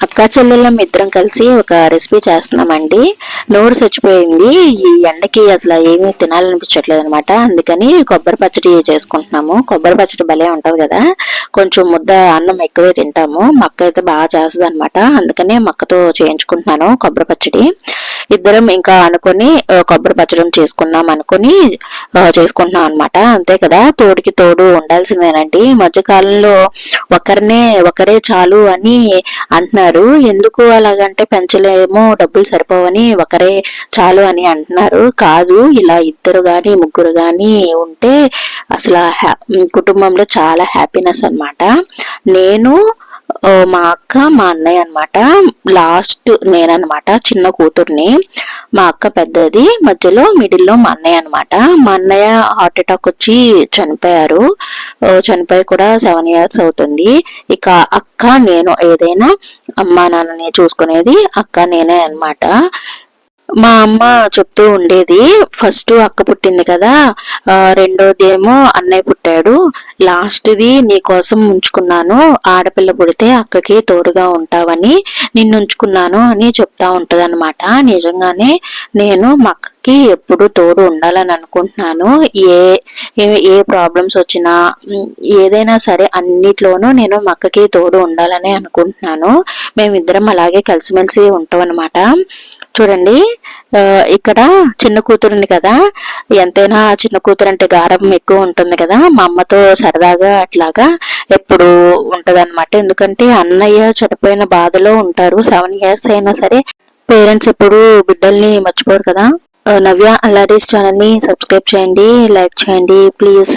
అక్కా చెల్లెళ్ళం ఇద్దరం కలిసి ఒక రెసిపీ చేస్తున్నామండి. నోరు చచ్చిపోయింది. ఈ ఎండకి అసలు ఏమీ తినాలనిపించట్లేదు అనమాట అందుకని కొబ్బరి పచ్చడి చేసుకుంటున్నాము. కొబ్బరి పచ్చడి భలే ఉంటుంది కదా. కొంచెం ముద్ద అన్నం ఎక్కువే తింటాము. మక్క అయితే బాగా చేస్తుంది అనమాట అందుకనే మక్కతో చేయించుకుంటున్నాను కొబ్బరి పచ్చడి. ఇద్దరం ఇంకా అనుకుని కొబ్బరి పచ్చడం చేసుకున్నాం అనుకుని చేసుకుంటున్నాం అనమాట అంతే కదా? తోడికి తోడు ఉండాల్సిందేనండి. మధ్యకాలంలో ఒకరినే ఒకరే చాలు అని అంటున్నారు. ఎందుకు అలాగంటే పెంచలేమో డబ్బులు సరిపోవని ఒకరే చాలు అని అంటున్నారు. కాదు ఇలా ఇద్దరు కానీ ముగ్గురు కానీ ఉంటే అసలు హ్యా- కుటుంబంలో చాలా హ్యాపీనెస్ అనమాట నేను మా అక్క మా అన్నయ్య అనమాట లాస్ట్ నేనన్నమాట చిన్న కూతుర్ని. మా అక్క పెద్దది మధ్యలో మిడిల్లో మా అన్నయ్య అనమాట మా అన్నయ్య హార్ట్ అటాక్ వచ్చి చనిపోయారు. ఓ, చనిపోయి కూడా సెవెన్ ఇయర్స్ అవుతుంది. ఇక అక్క నేను ఏదైనా అమ్మ నాన్నని చూసుకునేది అక్క నేనే అనమాట మా అమ్మ చెప్తూ ఉండేది ఫస్ట్ అక్క పుట్టింది కదా రెండోది ఏమో అన్నయ్య పుట్టాడు. లాస్ట్ది నీ కోసం ఉంచుకున్నాను. ఆడపిల్ల పుడితే అక్కకి తోడుగా ఉంటావని నిన్ను ఉంచుకున్నాను అని చెప్తా ఉంటదన్నమాట. నిజంగానే నేను మా వాళ్ళకి ఎప్పుడు తోడు ఉండాలని అనుకుంటున్నాను. ఏ ఏ- ప్రాబ్లమ్స్ వచ్చినా ఏదైనా సరే అన్నిట్లోనూ నేను మక్కకి అక్కకి తోడు ఉండాలని అనుకుంటున్నాను. మేమిద్దరం అలాగే కలిసిమెలిసి ఉంటాం అనమాట చూడండి ఇక్కడ చిన్న కూతురు ఉంది కదా. ఎంతైనా చిన్న కూతురు అంటే గారం ఎక్కువ ఉంటుంది కదా. మా అమ్మతో సరదాగా అట్లాగా ఎప్పుడు ఉంటదన్నమాట. ఎందుకంటే అన్నయ్య చనిపోయిన బాధలో ఉంటారు. సెవెన్ ఇయర్స్ అయినా సరే పేరెంట్స్ ఎప్పుడు బిడ్డల్ని మర్చిపోరు కదా. నవ్య అల్లారీస్ ఛానల్ని సబ్స్క్రైబ్ చేయండి లైక్ చేయండి ప్లీజ్